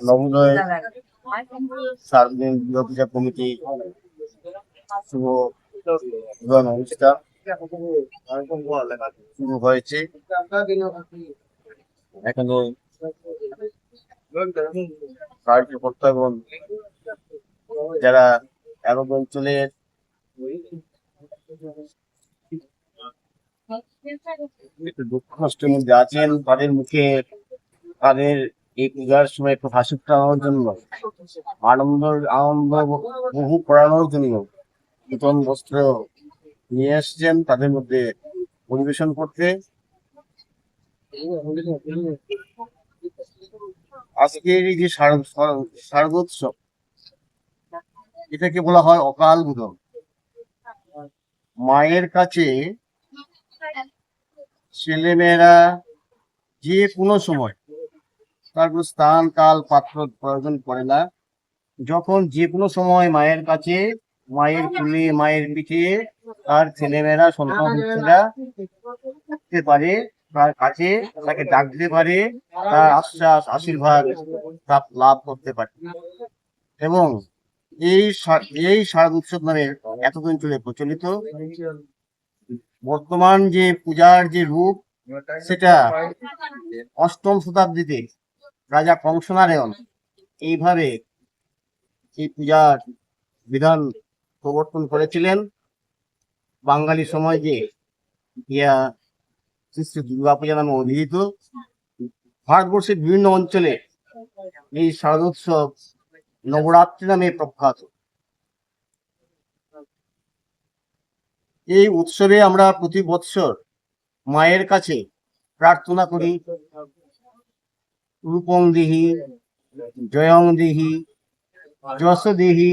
নবোদয় সার্বজনীন দুর্গাপূজা কমিটি শুভ বিবাহ অনুষ্ঠান শুরু হয়েছে। এখনও কার্যকর্তা এবং যারা এরব অঞ্চলের দুঃখ কষ্টের মধ্যে আছেন তাদের মুখে তাদের এই পূজার সময় একটু হাসি ফোটানোর জন্য, আনন্দ আনন্দ বহু পড়ানোর জন্য নতুন বস্ত্র নিয়ে এসছেন। তাদের মধ্যে পরিবেশন করতে। আজকের এই যে শারদ শারদ- শারদোৎসব এটাকে বলা হয় অকাল বোধন মায়ের কাছে ছেলেমেয়েরা যে কোনো সময় তার কোনো স্থান কাল পাত্র প্রয়োজন পড়ে না। যখন যে কোনো সময় মায়ের কাছে, মায়ের কুলে, মায়ের পিঠে তার ছেলেমেয়েরা সন্তানরা থাকতে পারে, তার কাছে তাকে ডাক দিতে পারে, তার আশ্বাস, আশীর্বাদ লাভ করতে পারে। এবং এই এই শারদ উৎসব নামে এতদিন চলে প্রচলিত। বর্তমান যে পূজার যে রূপ, সেটা অষ্টম শতাব্দীতে রাজা কংসনারায়ণ এইভাবে এই পূজার বিধান প্রবর্তন করেছিলেন, বাঙালি সমাজে ইয়া শ্রী শ্রী দুর্গা পূজা নামে অভিহিত। ভারতবর্ষের বিভিন্ন অঞ্চলে এই শারদোৎসব নবরাত্রি নামে প্রখ্যাত। এই উৎসবে আমরা প্রতি বৎসর মায়ের কাছে প্রার্থনা করি রূপং দিহি, জয়ং দিহি, যশ দিহি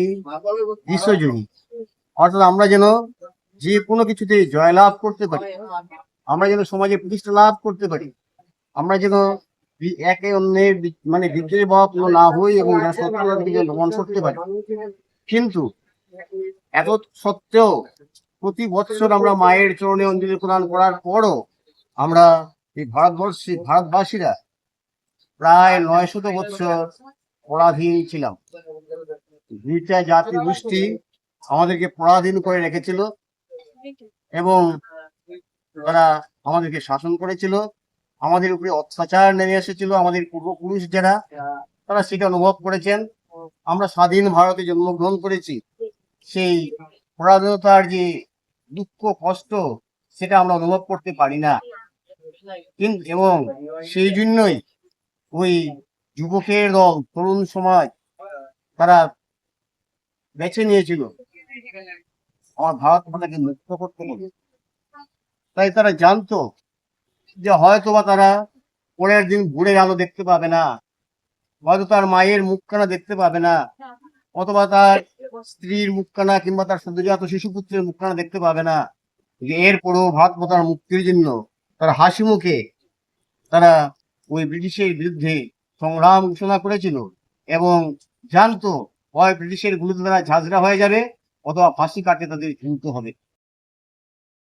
অর্থাৎ আমরা যেন যে কোনো কিছুতে জয়লাভ করতে পারি, আমরা যেন সমাজে প্রতিষ্ঠা লাভ করতে পারি, আমরা যেন একে অন্যের মানে বিদ্রোহী ভাব না হই এবং দমন করতে পারি। কিন্তু এত সত্ত্বেও প্রতি বছর আমরা মায়ের চরণে অঞ্জলি প্রদান করার পরও আমরা এই ভারতবর্ষে, ভারতবাসীরা প্রায় নয় শত বছর পরাধীন ছিলাম। দুইটা জাতি গোষ্ঠী আমাদেরকে পরাধীন করে রেখেছিল এবং তারা আমাদেরকে শাসন করেছিল। আমাদের উপরে অত্যাচার নেমে এসেছিল। আমাদের পূর্বপুরুষ যারা, তারা সেটা অনুভব করেছেন। আমরা স্বাধীন ভারতে জন্মগ্রহণ করেছি। সেই পরাধীনতার যে দুঃখ, কষ্ট, সেটা আমরা অনুভব করতে পারি না। কিন্তু এবং সেই জন্যই ওই যুবকের দল, তরুণ সমাজ, তারা বেছে নিয়েছিল। আমার ভারত মাতাকে মুক্ত করতে হবে তাই তারা জানতো যে হয়তো বা তারা পরের দিন ভোরের আলো দেখতে পাবে না, হয়তো তার মায়ের মুখখানা দেখতে পাবে না, অথবা তার স্ত্রীর মুখখানা কিংবা তার সদ্যজাত শিশুপুত্রের মুখখানা দেখতে পাবে না। এরপরও ভারত মাতার মুক্তির জন্য তার হাসি মুখে তারা ওই ব্রিটিশের বিরুদ্ধে সংগ্রাম ঘোষণা করেছিল এবং জানতো, হয় ব্রিটিশের তারা ঝাঁঝরা হয়ে যাবে অথবা ফাঁসি কাটে তাদের ঝুলতে হবে।